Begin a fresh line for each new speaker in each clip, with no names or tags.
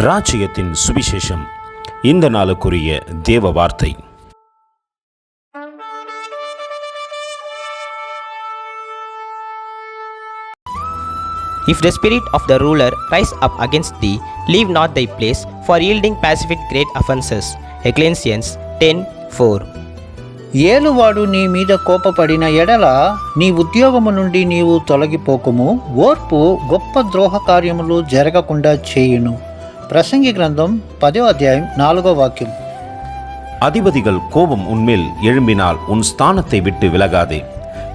ராஜ்யத்தின் சுவிசேஷம் இந்த நாளுக்குரிய தேவ வார்த்தை
If the spirit of the ruler rise up against thee, leave not thy place for yielding pacific great offences. Ecclesiastes 10 4.
ఏలువాడు నీ మీద కోపపడిన ఎడల నీ ఉద్యోగము నుండి నీవు తొలగిపోకుము ఓర్పు గొప్ప ద్రోహ కార్యములు జరగకుండా చేయును ప్రసంగి గ్రంథం పదో అధ్యాయం నాలుగో వాక్యం
அதிபதிகள் கோபம் உன்மேல் எழும்பினால் உன் ஸ்தானத்தை விட்டு விலகாதே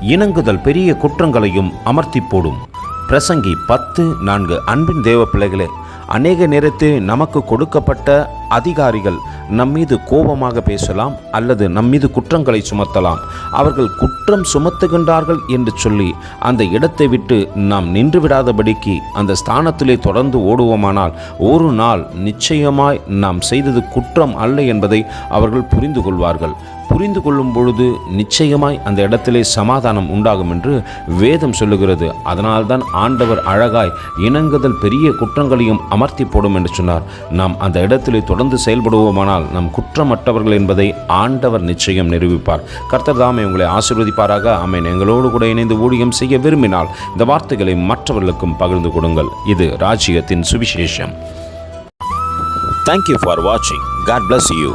இணங்குதல் பெரிய குற்றங்களையும் அமர்த்தி போடும் பிரசங்கி பத்து நான்கு அன்பின் தேவ பிள்ளைகளே அநேக நேரத்தில் நமக்கு கொடுக்கப்பட்ட அதிகாரிகள் நம்மீது கோபமாக பேசலாம் அல்லது நம்மீது குற்றங்களை சுமத்தலாம். அவர்கள் குற்றம் சுமத்துகின்றார்கள் என்று சொல்லி அந்த இடத்தை விட்டு நாம் நின்றுவிடாதபடிக்கு அந்த ஸ்தானத்திலே தொடர்ந்து ஓடுவோமானால் ஒரு நாள் நிச்சயமாய் நாம் செய்தது குற்றம் அல்ல என்பதை அவர்கள் புரிந்து கொள்வார்கள். புரிந்து கொள்ளும் பொழுது நிச்சயமாய் அந்த இடத்திலே சமாதானம் உண்டாகும் என்று வேதம் சொல்லுகிறது. அதனால்தான் ஆண்டவர் அழகாய் இணங்குதல் பெரிய குற்றங்களையும் அமர்த்தி போடும் என்று சொன்னார். நாம் அந்த இடத்திலே தொடர்ந்து செயல்படுவோமானால் நம் குற்றமற்றவர்கள் என்பதை ஆண்டவர் நிச்சயம் நிரூபிப்பார். கர்த்தர் தாமே உங்களை ஆசீர்வதிப்பாராக. ஆமென். எங்களோடு கூட இணைந்து ஊழியம் செய்ய விரும்பினால் இந்த வார்த்தைகளை மற்றவர்களுக்கும் பகிர்ந்து கொடுங்கள். இது ராஜ்யத்தின் சுவிசேஷம். தேங்க்யூ ஃபார் வாட்சிங் காட் பிளஸ் யூ